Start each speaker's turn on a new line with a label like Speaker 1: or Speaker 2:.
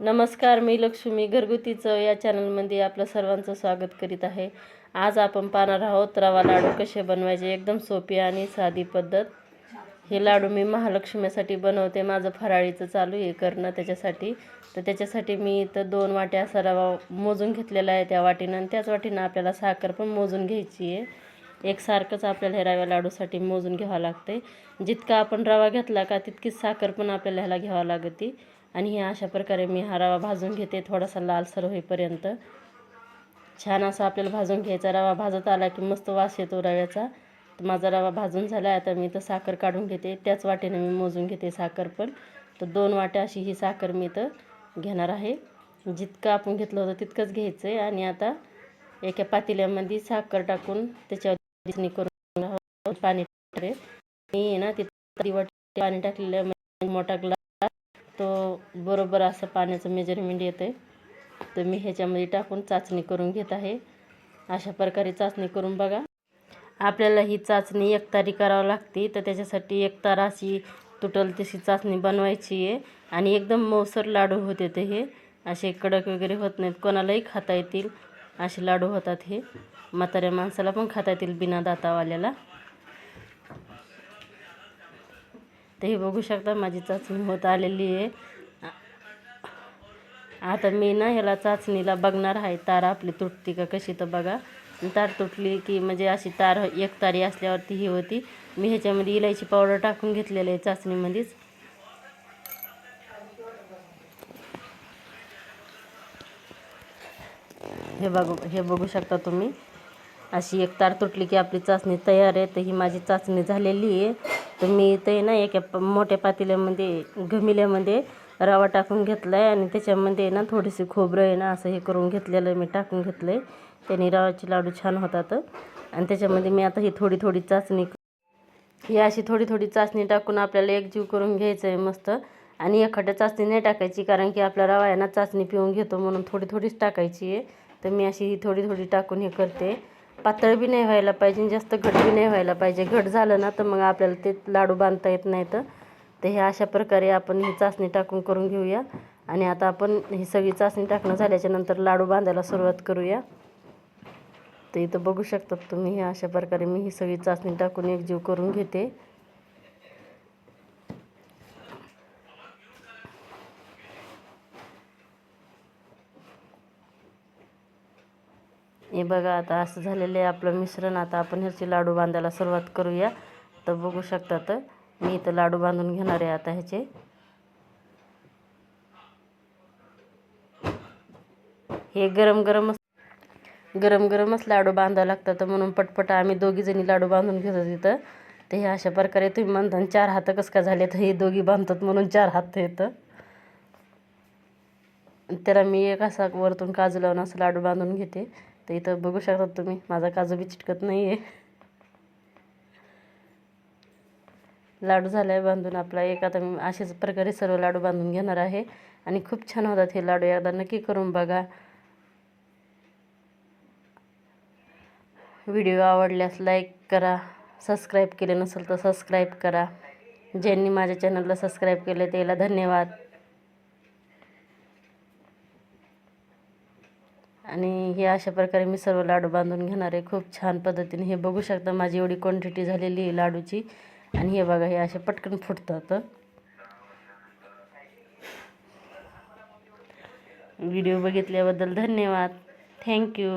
Speaker 1: नमस्कार मी लक्ष्मी घरगुती चव या चॅनलमध्ये आपलं सर्वांचं स्वागत करीत आहे. आज आपण पाहणार आहोत रवा लाडू कसे बनवायचे एकदम सोपी आणि साधी पद्धत. हे लाडू मी महालक्ष्मीसाठी बनवते माझं फराळीचं चालू आहे करणं त्याच्यासाठी. तर त्याच्यासाठी मी इथं दोन वाट्या असा रवा मोजून घेतलेला आहे त्या वाटीनं आणि त्याच वाटीनं आपल्याला साखर पण मोजून घ्यायची आहे. एकसारखंच आपल्याला हे रव्या लाडूसाठी मोजून घ्यावं लागते जितका आपण रवा घेतला का तितकीच साखर पण आपल्याला ह्याला घ्यावं लागते. आणि हे अशा प्रकारे मी हा रवा भाजून घेते. थोडासा लालसर होईपर्यंत. छान असा आपल्याला भाजून घ्यायचा. रवा भाजत आला की मस्त वास येतो रव्याचा. तर माझा रवा भाजून झाला आता मी तर साखर काढून घेते. त्याच वाटेने मी मोजून घेते साखर पण. तर दोन वाट्या अशी ही साखर मी तर घेणार आहे. जितकं आपण घेतलं होतं तितकंच घ्यायचं आहे आणि आता एका पातेल्यामध्ये साखर टाकून त्याच्यावर करून पाणी टाकते मी ना तिथं वाटी पाणी टाकलेलं मोठा ग्लास तो बरोबर असं पाण्याचं मेजरमेंट येतं आहे तर मी ह्याच्यामध्ये टाकून चाचणी करून घेत आहे. अशा प्रकारे चाचणी करून बघा. आपल्याला ही चाचणी एकतारी करावं लागते तर त्याच्यासाठी एकतार अशी तुटल तशी चाचणी बनवायची आहे. आणि एकदम मौसर लाडू होते ते हे. असे कडक वगैरे होत नाहीत. कोणालाही खाता येतील असे लाडू होतात हे. म्हाताऱ्या माणसाला पण खाता येतील बिना दातावाल्याला. तर हे बघू शकता माझी चाचणी होत आलेली आहे. आता मी ना ह्याला चाचणीला बघणार आहे तार आपली तुटती का कशी तर बघा. तार तुटली की म्हणजे अशी तार एक तारी असल्यावरती ही होती. मी ह्याच्यामध्ये इलायची पावडर टाकून घेतलेलं आहे चाचणीमध्येच. हे बघू हे बघू शकता तुम्ही. अशी एक तार तुटली की आपली चाचणी तयार आहे तर ही माझी चाचणी झालेली आहे. तर मी ते ना एका प मोठ्या पातेल्यामध्ये घमिल्यामध्ये रवा टाकून घेतला आहे आणि त्याच्यामध्ये ना थोडीशी खोबरं आहे ना असं हे करून घेतलेलं मी टाकून घेतलं आहे त्याने रवाचे लाडू छान होतात. आणि त्याच्यामध्ये मी आता ही थोडी थोडी चाचणी ही अशी थोडी थोडी चाचणी टाकून आपल्याला एकजीव करून घ्यायचं आहे मस्त. आणि एखाद्या चाचणी नाही टाकायची कारण की आपला रवा आहे ना चाचणी पिऊन घेतो म्हणून थोडी थोडीच टाकायची आहे. तर मी अशी ही थोडी थोडी टाकून हे करते. पातळ बी नाही व्हायला पाहिजे जास्त घट बी नाही व्हायला पाहिजे. घट झालं ना तर मग आपल्याला ते लाडू बांधता येत नाहीत. तर हे अशा प्रकारे आपण ही चाचणी टाकून करून घेऊया. आणि आता आपण ही सगळी चाचणी टाकणं झाल्याच्यानंतर लाडू बांधायला सुरुवात करूया. तर इथं बघू शकतात तुम्ही हे अशा प्रकारे मी ही सगळी चाचणी टाकून एकजीव करून घेते. हे बघा आता असं झालेलं आहे आपलं मिश्रण. आता आपण ह्याचे लाडू बांधायला सुरुवात करूया. तर बघू शकता तर मी इथं लाडू बांधून घेणार आहे आता ह्याचे. हे गरम गरमच गरम गरमच लाडू बांधावं लागतात म्हणून पटपट आम्ही दोघीजणी लाडू बांधून घेतो तिथं. तर हे अशा प्रकारे तुम्ही म्हणता चार हात कसं का झाले तर हे दोघी बांधतात म्हणून चार हात येतं त्याला मी एक असा वरतून काजू लावून असं लाडू बांधून घेते. तर इथं बघू शकता तुम्ही माझा काजू बी चिटकत नाही आहे लाडू झाला आहे बांधून आपला एक आता मी अशाच प्रकारे सर्व लाडू बांधून घेणार आहे. आणि खूप छान होतात हे लाडू एकदा नक्की करून बघा. व्हिडिओ आवडल्यास लाईक करा सबस्क्राईब केले नसेल तर सबस्क्राईब करा. ज्यांनी माझ्या चॅनलला सबस्क्राईब केले त्याला धन्यवाद. आणि हे अशा प्रकारे मी सर्व लाडू बांधून घेणार आहे. खूप छान पद्धतीने हे बघू शकता माझी एवढी क्वांटिटी झालेली आहे लाडूची. आणि हे बघा हे असे पटकन फुटतात. व्हिडिओ बघितल्याबद्दल धन्यवाद. थँक्यू